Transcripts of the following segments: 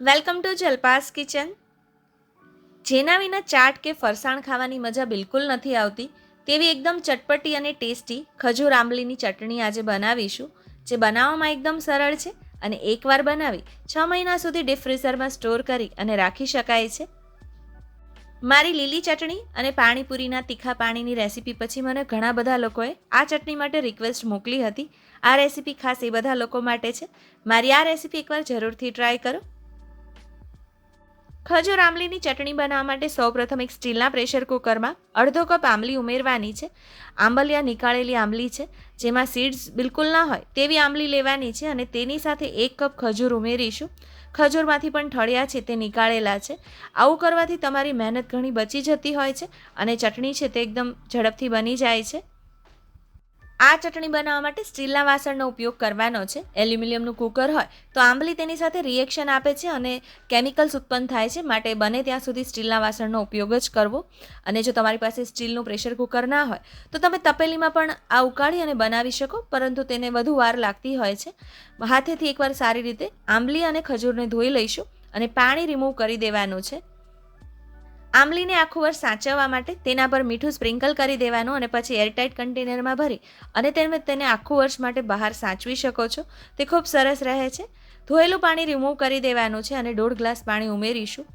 Welcome to Jalpa's kitchen. જેના વિના ચાટ કે ફરસાણ ખાવાની મજા બિલકુલ નથી આવતી, તેવી એકદમ ચટપટી અને ટેસ્ટી ખજૂર આંબલીની ચટણી આજે બનાવીશું, જે બનાવવામાં એકદમ સરળ છે અને એકવાર બનાવી છ મહિના સુધી ડીપ ફ્રીઝરમાં સ્ટોર કરી અને રાખી શકાય છે. મારી લીલી ચટણી અને પાણીપુરીના તીખા પાણીની રેસીપી પછી મને ઘણા બધા લોકોએ આ ચટણી માટે રિક્વેસ્ટ મોકલી હતી. આ રેસીપી ખાસ એ બધા લોકો માટે છે. મારી આ રેસીપી એકવાર જરૂરથી ટ્રાય કરો. ખજૂર આંબલીની ચટણી બનાવવા માટે સૌપ્રથમ એક સ્ટીલના પ્રેશર કુકરમાં અડધો કપ આંબલી ઉમેરવાની છે. આંબલિયા નીકાળેલી આંબલી છે, જેમાં સીડ્સ બિલકુલ ના હોય તેવી આંબલી લેવાની છે અને તેની સાથે એક કપ ખજૂર ઉમેરીશું. ખજૂરમાંથી પણ ઠળિયા છે તે નીકાળેલા છે. આવું કરવાથી તમારી મહેનત ઘણી બચી જતી હોય છે અને ચટણી છે તે એકદમ ઝડપથી બની જાય છે. આ ચટણી બનાવવા માટે સ્ટીલના વાસણનો ઉપયોગ કરવાનો છે. એલ્યુમિનિયમનું કુકર હોય તો આંબલી તેની સાથે રિએક્શન આપે છે અને કેમિકલ્સ ઉત્પન્ન થાય છે. માટે બને ત્યાં સુધી સ્ટીલના વાસણનો ઉપયોગ જ કરવો. અને જો તમારી પાસે સ્ટીલનું પ્રેશર કુકર ના હોય તો તમે તપેલીમાં પણ આ ઉકાળી અને બનાવી શકો, પરંતુ તેને વધુ વાર લાગતી હોય છે. હાથેથી એકવાર સારી રીતે આંબલી અને ખજૂરને ધોઈ લઈશું અને પાણી રિમૂવ કરી દેવાનું છે. આંબલીને આખું વર્ષ સાચવવા માટે તેના પર મીઠું સ્પ્રિંકલ કરી દેવાનું અને પછી એરટાઇટ કન્ટેનરમાં ભરી અને તમે તેને આખું વર્ષ માટે બહાર સાચવી શકો છો. તે ખૂબ સરસ રહે છે. ધોયેલું પાણી રિમૂવ કરી દેવાનું છે અને દોઢ ગ્લાસ પાણી ઉમેરીશું.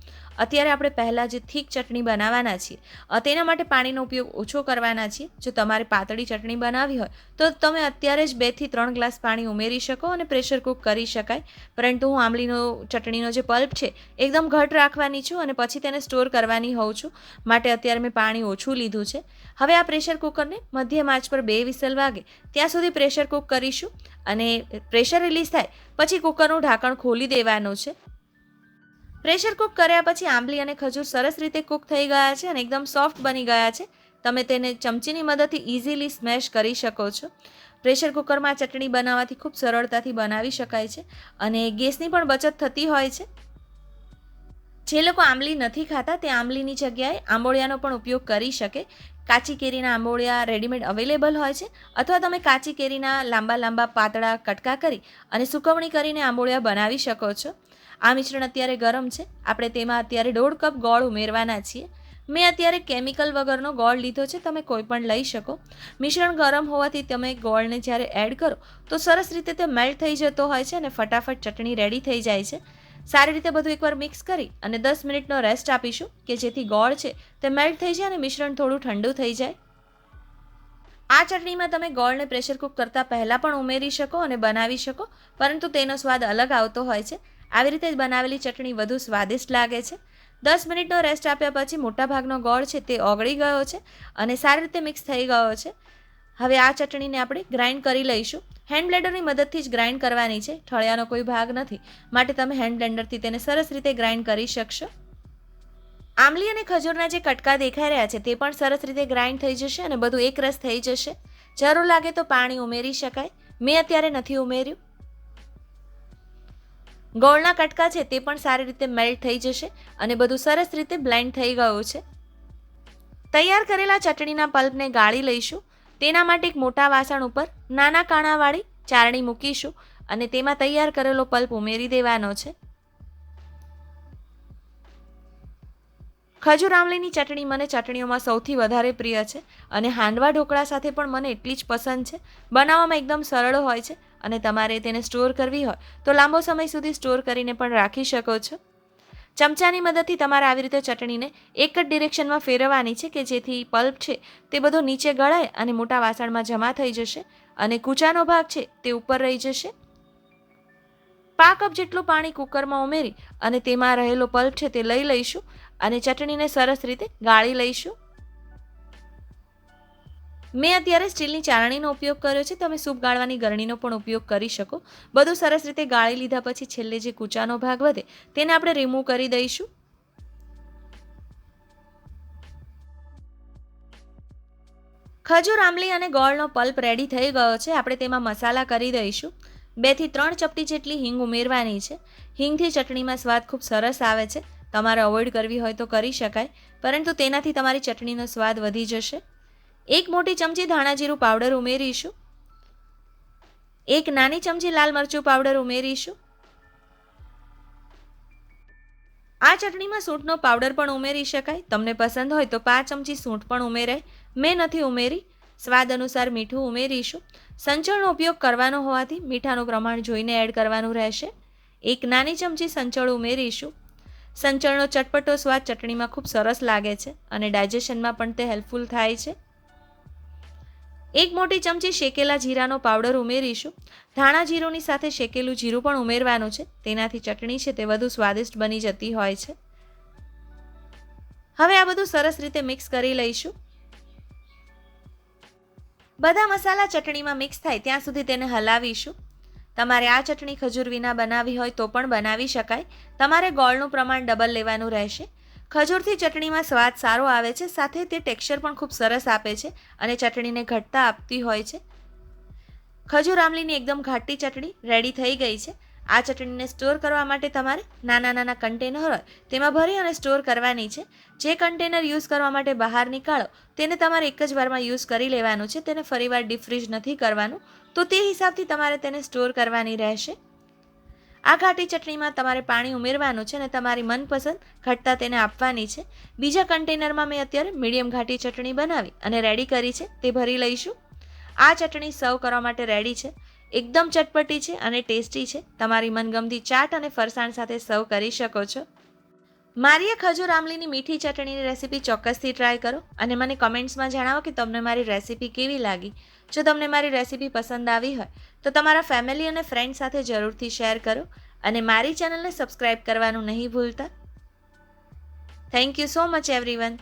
અત્યારે આપણે પહેલાં જે થીક ચટણી બનાવવાના છીએ તેના માટે પાણીનો ઉપયોગ ઓછો કરવાના છીએ. જો તમારે પાતળી ચટણી બનાવવી હોય, તો તમે અત્યારે જ બેથી ત્રણ ગ્લાસ પાણી ઉમેરી શકો અને પ્રેશર કુક કરી શકાય. પરંતુ હું આંબલીનો, ચટણીનો જે પલ્પ છે, એકદમ ઘટ રાખવાની છું અને પછી તેને સ્ટોર કરવાની હોઉં છું. માટે અત્યારે મેં પાણી ઓછું લીધું છે. હવે આ પ્રેશર કુકરને મધ્યમ આંચ પર બે વિસલ વાગે, ત્યાં સુધી પ્રેશર કુક કરીશું અને પ્રેશર રિલીઝ થાય, પછી કુકરનું ઢાંકણ ખોલી દેવાનું છે. પ્રેશર કુક કર્યા પછી આંબલી અને ખજૂર સરસ રીતે કૂક થઈ ગયા છે અને એકદમ સોફ્ટ બની ગયા છે. તમે તેને ચમચીની મદદથી ઇઝીલી સ્મેશ કરી શકો છો. પ્રેશર કુકરમાં ચટણી બનાવવાથી ખૂબ સરળતાથી બનાવી શકાય છે અને ગેસની પણ બચત થતી હોય છે. જે લોકો આંબલી નથી ખાતા તે આંબલીની જગ્યાએ આંબોળિયાનો પણ ઉપયોગ કરી શકે. કાચી કેરીના આંબોળિયા રેડીમેડ અવેલેબલ હોય છે, અથવા તમે કાચી કેરીના લાંબા લાંબા પાતળા કટકા કરી અને સુકવણી કરીને આંબોળિયા બનાવી શકો છો. આ મિશ્રણ અત્યારે ગરમ છે. આપણે તેમાં અત્યારે દોઢ કપ ગોળ ઉમેરવાના છીએ. મેં અત્યારે કેમિકલ વગરનો ગોળ લીધો છે, તમે કોઈ પણ લઈ શકો. મિશ્રણ ગરમ હોવાથી તમે ગોળને જ્યારે એડ કરો, તો સરસ રીતે તે મેલ્ટ થઈ જતો હોય છે અને ફટાફટ ચટણી રેડી થઈ જાય છે. સારી રીતે બધું એકવાર મિક્સ કરી અને દસ મિનિટનો રેસ્ટ આપીશું કે જેથી ગોળ છે તે મેલ્ટ થઈ જાય અને મિશ્રણ થોડું ઠંડુ થઈ જાય. આ ચટણીમાં તમે ગોળને પ્રેશર કુક કરતાં પહેલાં પણ ઉમેરી શકો અને બનાવી શકો, પરંતુ તેનો સ્વાદ અલગ આવતો હોય છે. આવી રીતે બનાવેલી ચટણી વધુ સ્વાદિષ્ટ લાગે છે. દસ મિનિટનો રેસ્ટ આપ્યા પછી મોટાભાગનો ગોળ છે તે ઓગળી ગયો છે અને સારી રીતે મિક્સ થઈ ગયો છે. હવે આ ચટણીને આપણે ગ્રાઇન્ડ કરી લઈશું. હેન્ડ બ્લેન્ડરની મદદથી જ ગ્રાઇન્ડ કરવાની છે. ઠળિયાનો કોઈ ભાગ નથી. માટે તમે હેન્ડ બ્લેન્ડરથી તેને સરસ રીતે ગ્રાઇન્ડ કરી શકશો. આંબલી અને ખજૂરના જે કટકા દેખાઈ રહ્યા છે, તે પણ સરસ રીતે ગ્રાઇન્ડ થઈ જશે અને બધું એક રસ થઈ જશે. જરૂર લાગે તો પાણી ઉમેરી શકાય. મેં અત્યારે નથી ઉમેર્યું. ગોળના કટકા છે, તે પણ સારી રીતે મેલ્ટ થઈ જશે અને બધું સરસ રીતે બ્લેન્ડ થઈ ગયું છે. તૈયાર કરેલા ચટણીના પલ્પને ગાળી લઈશું. તેના માટે એક મોટા વાસણ ઉપર નાના કાણાવાળી ચારણી મૂકીશું અને તેમાં તૈયાર કરેલો પલ્પ ઉમેરી દેવાનો છે. ખજૂર આમલીની ચટણી મને ચટણીઓમાં સૌથી વધારે પ્રિય છે અને હાંડવા ઢોકળા સાથે પણ મને એટલી જ પસંદ છે. બનાવવામાં એકદમ સરળ હોય છે અને તમારે તેને સ્ટોર કરવી હોય તો લાંબો સમય સુધી સ્ટોર કરીને પણ રાખી શકો છો. ચમચાની મદદથી તમારે આવી રીતે ચટણીને એક જ ડિરેક્શનમાં ફેરવવાની છે કે જેથી પલ્પ છે તે બધો નીચે ગળાય અને મોટા વાસણમાં જમા થઈ જશે અને કૂચાનો ભાગ છે તે ઉપર રહી જશે. પા કપ જેટલું પાણી કુકરમાં ઉમેરી અને તેમાં રહેલો પલ્પ છે તે લઈ લઈશું અને ચટણીને સરસ રીતે ગાળી લઈશું. મેં અત્યારે સ્ટીલની ચારણીનો ઉપયોગ કર્યો છે. તમે સૂપ ગાળવાની ગરણીનો પણ ઉપયોગ કરી શકો. બધું સરસ રીતે ગાળી લીધા પછી છેલ્લે જે કૂચાનો ભાગ વધે, તેને આપણે રિમૂવ કરી દઈશું. ખજૂર, આંબલી અને ગોળનો પલ્પ રેડી થઈ ગયો છે. આપણે તેમાં મસાલા કરી દઈશું. બેથી ત્રણ ચપટી જેટલી હિંગ ઉમેરવાની છે. હિંગથી ચટણીમાં સ્વાદ ખૂબ સરસ આવે છે. તમારે અવોઇડ કરવી હોય તો કરી શકાય, પરંતુ તેનાથી તમારી ચટણીનો સ્વાદ વધી જશે. એક મોટી ચમચી ધાણા જીરું પાવડર ઉમેરીશું. એક નાની ચમચી લાલ મરચું પાવડર ઉમેરીશું. આ ચટણીમાં સૂંઠનો પાવડર પણ ઉમેરી શકાય. તમને પસંદ હોય તો પાંચ ચમચી સૂંઠ પણ ઉમેરાય. મેં નથી ઉમેરી. સ્વાદ અનુસાર મીઠું ઉમેરીશું. સંચળનો ઉપયોગ કરવાનો હોવાથી મીઠાનું પ્રમાણ જોઈને એડ કરવાનું રહેશે. એક નાની ચમચી સંચળ ઉમેરીશું. સંચળનો ચટપટો સ્વાદ ચટણીમાં ખૂબ સરસ લાગે છે અને ડાયજેશનમાં પણ તે હેલ્પફુલ થાય છે. એક મોટી ચમચી શેકેલા જીરાનો પાવડર ઉમેરીશું. ધાણા જીરુંની સાથે શેકેલું જીરું પણ ઉમેરવાનું છે. તેનાથી ચટણી છે તે વધુ સ્વાદિષ્ટ બની જતી હોય છે. હવે આ બધું સરસ રીતે મિક્સ કરી લઈશું. બધા મસાલા ચટણીમાં મિક્સ થાય ત્યાં સુધી તેને હલાવીશું. તમારે આ ચટણી ખજૂર વિના બનાવી હોય તો પણ બનાવી શકાય. તમારે ગોળનું પ્રમાણ ડબલ લેવાનું રહેશે. ખજૂરથી ચટણીમાં સ્વાદ સારો આવે છે, સાથે તે ટેક્સચર પણ ખૂબ સરસ આપે છે અને ચટણીને ઘટતા આપતી હોય છે. ખજૂર આમલીની એકદમ ઘાટી ચટણી રેડી થઈ ગઈ છે. આ ચટણીને સ્ટોર કરવા માટે તમારે નાના નાના કન્ટેનર હોય તેમાં ભરી અને સ્ટોર કરવાની છે. જે કન્ટેનર યુઝ કરવા માટે બહાર નીકાળો, તેને તમારે એક જ વારમાં યુઝ કરી લેવાનું છે, તેને ફરીવાર ડીપ ફ્રીજ નથી કરવાનું. તો તે હિસાબથી તમારે તેને સ્ટોર કરવાની રહેશે. આ ઘાટી ચટણીમાં તમારે પાણી ઉમેરવાનું છે અને તમારી મનપસંદ ઘટતા તેને આપવાની છે. બીજા કન્ટેનરમાં મેં અત્યારે મીડિયમ ઘાટી ચટણી બનાવી અને રેડી કરી છે. તે ભરી લઈશું. આ ચટણી સર્વ કરવા માટે રેડી છે. એકદમ ચટપટી છે અને ટેસ્ટી છે. તમારી મનગમતી ચાટ અને ફરસાણ સાથે સર્વ કરી શકો છો. મારી ખજૂર આમલીની મીઠી ચટણીની રેસીપી ચોક્કસથી ટ્રાય કરો અને મને કમેન્ટ્સમાં જણાવો કે તમને મારી રેસીપી કેવી લાગી. જો તમને મારી રેસીપી પસંદ આવી હોય, તો તમારા ફેમિલી અને ફ્રેન્ડ સાથે જરૂરથી શેર કરો અને મારી ચેનલને સબસ્ક્રાઈબ કરવાનું નહીં ભૂલતા. Thank you so much everyone